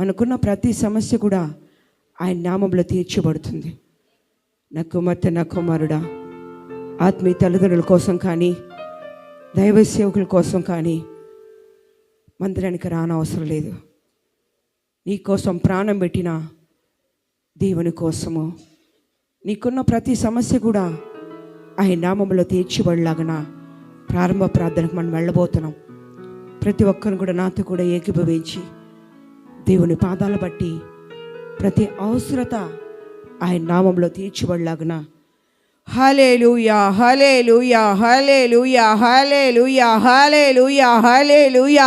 మనకున్న ప్రతి సమస్య కూడా ఆయన నామంలో తీర్చబడుతుంది. నా కుమార్తె నా కుమారుడా ఆత్మీయ తల్లిదండ్రుల కోసం కానీ దైవ సేవకుల కోసం కానీ మందిరానికి రానవసరం లేదు. నీ కోసం ప్రాణం పెట్టిన దేవుని కోసము. నీకున్న ప్రతి సమస్య కూడా ఆయన నామంలో తీర్చిబడలాగన ప్రారంభ ప్రార్థనకు మనం వెళ్ళబోతున్నాం. ప్రతి ఒక్కరిని కూడా నాతో కూడా ఏకీభవించి దేవుని పాదాల బట్టి ప్రతి అవసరత ఆయన నామంలో తీర్చిబడలాగన. Hallelujah hallelujah hallelujah hallelujah hallelujah hallelujah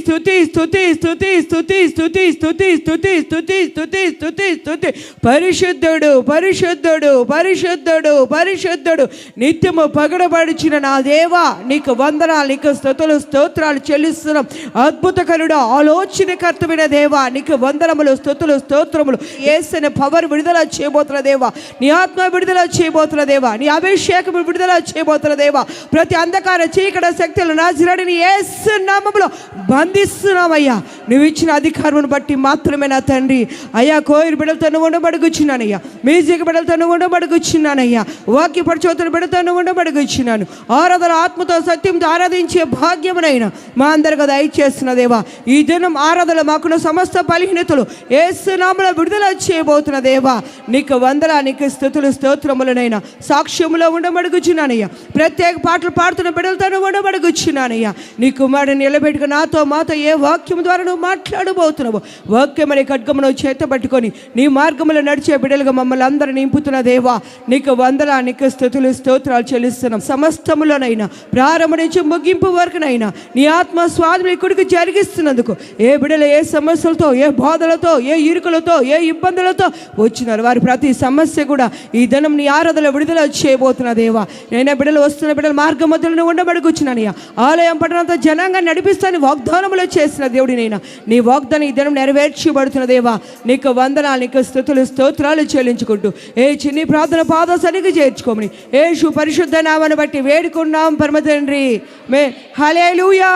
స్థుతి స్థుతి స్థుతి స్థుతి స్థుతి స్థుతి స్థుతి స్థుతి స్థుతి స్థుతి స్తుతి పరిశుద్ధుడు పరిశుద్ధుడు పరిశుద్ధుడు పరిశుద్ధుడు నిత్యము పగడబడిచిన నా దేవా నీకు వందనాలు నీకు స్తుతులు స్తోత్రాలు చెల్లిస్తున్నాం అద్భుతకరుడు ఆలోచనకర్తమైన దేవా నీకు వందనములు స్తుతులు స్తోత్రములు ఏసిన పవర్ విడుదల చేయబోతున్న దేవా నీ ఆత్మ విడుదల చేయబోతున్న దేవా నీ అభిషేకం విడుదల చేయబోతున్న దేవా ప్రతి అంధకార చీకట శక్తులు నాశనని ఏసు నామములో వందిస్తున్నామయ్యా నువ్వు ఇచ్చిన అధికారమును బట్టి మాత్రమే నా తండ్రి. అయ్యా కోయిరు బిడలతో నువ్వు ఉండబడుగుచున్నానయ్యా. మ్యూజిక్ బిడలతో నువ్వు ఉండబడుగుచున్నానయ్యా. వాక్య పరిచోతులు బిడ్డతో నువ్వు ఉండబడుగుచున్నాను. ఆరాధన ఆత్మతో సత్యంతో ఆరాధించే భాగ్యమునైనా మా అందరికీ దయచేస్తున్న దేవా ఈ దినం ఆరాధన మాకున్న సమస్త బలహీనతలు ఏసునామలో విడుదల చేయబోతున్న దేవా నీకు వందల నీకు స్థుతులు స్తోత్రములనైనా సాక్ష్యములో ఉండబడుగుచున్నానయ్యా. ప్రత్యేక పాటలు పాడుతున్న బిడలతో ఉండబడుగుచ్చినానయ్యా ఉండబడుగుచున్నానయ్యా. నీ కుమారుడు నిలబెట్టుకు నాతో మాతో ఏ వాక్యం ద్వారా నువ్వు మాట్లాడబోతున్నావు. వాక్యమనే ఖడ్గమును చేత పట్టుకొని నీ మార్గములో నడిచే బిడ్డలుగా మమ్మల్ని అందరిని నింపుతున్న దేవా నీకు వందల నీకు స్థుతులు స్తోత్రాలు చెల్లిస్తున్నాం. సమస్తములోనైనా ప్రారంభ నుంచి ముగింపు వరకునైనా నీ ఆత్మ స్వాధులు ఇక్కడికి జరిగిస్తున్నందుకు ఏ బిడ్డలు ఏ సమస్యలతో ఏ బాధలతో ఏ ఇరుకులతో ఏ ఇబ్బందులతో వచ్చినారు. వారి ప్రతి సమస్య కూడా ఈ ధనం నీ ఆరాధన విడుదల చేయబోతున్న దేవా. నేనే బిడ్డలు వస్తున్న బిడ్డల మార్గ మధ్యలో ఉండబడుకున్నానయ్యా ఆలయం పట్టణంతో జనాంగా నడిపిస్తాను వాగ్దానములో చేసిన దేవుడినైనా నీ వాగ్దానం ఈ దినం నెరవేర్చబడుతున్న దేవా. నీకు వందనాలు నీకు స్థుతులు స్తోత్రాలు చెల్లించుకుంటూ ఏ చిన్ని ప్రార్థన పాద సరిగ్గా చేర్చుకోమని ఏషు పరిశుద్ధ నామని బట్టి వేడుకున్నాం పరమ తండ్రి మే హలేలుయా